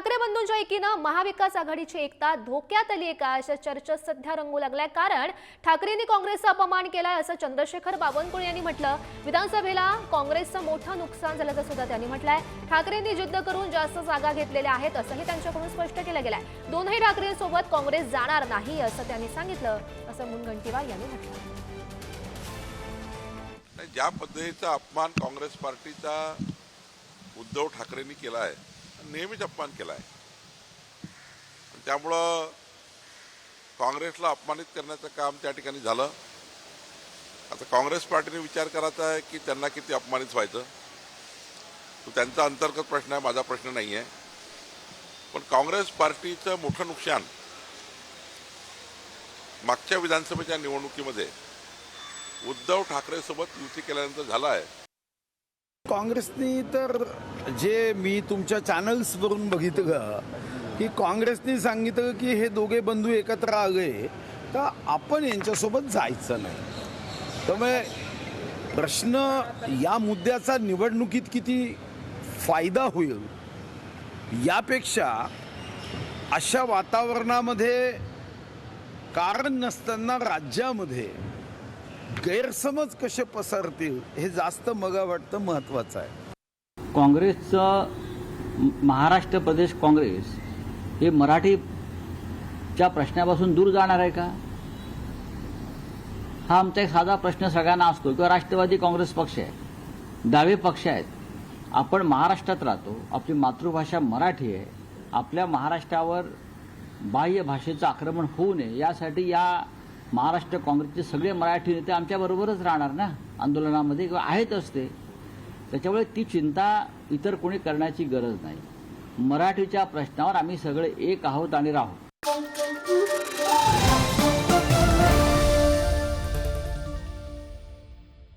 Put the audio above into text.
ठाकरे बंधूंच्या एकीनं महाविकास आघाडीची एकता धोक्यात आली आहे का? अशा चर्चा सध्या रंगू लागल्या. कारण ठाकरेंनी काँग्रेसचा अपमान केलाय असं चंद्रशेखर बावनकुळे यांनी म्हटलं. विधानसभेला काँग्रेसचं मोठं नुकसान झाल्याचं सुद्धा त्यांनी म्हटलंय. ठाकरेंनी जिद्द करून जास्त जागा घेतलेल्या आहेत असंही त्यांच्याकडून स्पष्ट केलं गेलंय. दोनही ठाकरेंसोबत काँग्रेस जाणार नाही असं त्यांनी सांगितलं असं मुनगंटीवार यांनी म्हटलं. ज्या पद्धतीचा अपमान काँग्रेस पार्टीचा उद्धव ठाकरेंनी केला आहे नेहमीच अपमान केला आहे त्यामुळं काँग्रेसला अपमानित करण्याचं काम त्या ठिकाणी झालं. आता काँग्रेस पार्टीने विचार करायचा आहे की त्यांना किती अपमानित व्हायचं? तो त्यांचा अंतर्गत प्रश्न आहे माझा प्रश्न नाही आहे. पण काँग्रेस पार्टीचं मोठं नुकसान मागच्या विधानसभेच्या निवडणुकीमध्ये उद्धव ठाकरेसोबत युती केल्यानंतर झाला आहे. काँग्रेसनी तर जे मी तुमच्या चॅनल्सवरून बघितलं की काँग्रेसनी सांगितलं की हे दोघे बंधू एकत्र आले तर आपण यांच्यासोबत जायचं नाही. त्यामुळे प्रश्न या मुद्द्याचा निवडणुकीत किती फायदा होईल यापेक्षा अशा वातावरणामध्ये कारण नसताना राज्यामध्ये गैरसमज कसे पसरतील हे जास्त मला वाटतं महत्वाचं आहे. काँग्रेसचं महाराष्ट्र प्रदेश काँग्रेस हे मराठीच्या प्रश्नापासून दूर जाणार आहे का? हा आमचा एक साधा प्रश्न सगळ्यांना असतो किंवा राष्ट्रवादी काँग्रेस पक्ष आहे डावे पक्ष आहेत. आपण महाराष्ट्रात राहतो आपली मातृभाषा मराठी आहे. आपल्या महाराष्ट्रावर बाह्य भाषेचं आक्रमण होऊ नये यासाठी या महाराष्ट्र काँग्रेसचे सगळे मराठी नेते आमच्याबरोबरच राहणार ना? आंदोलनामध्ये किंवा आहेतच ते त्याच्यामुळे ती चिंता इतर कोणी करण्याची गरज नाही. मराठीच्या प्रश्नावर आम्ही सगळे एक आहोत आणि राहू.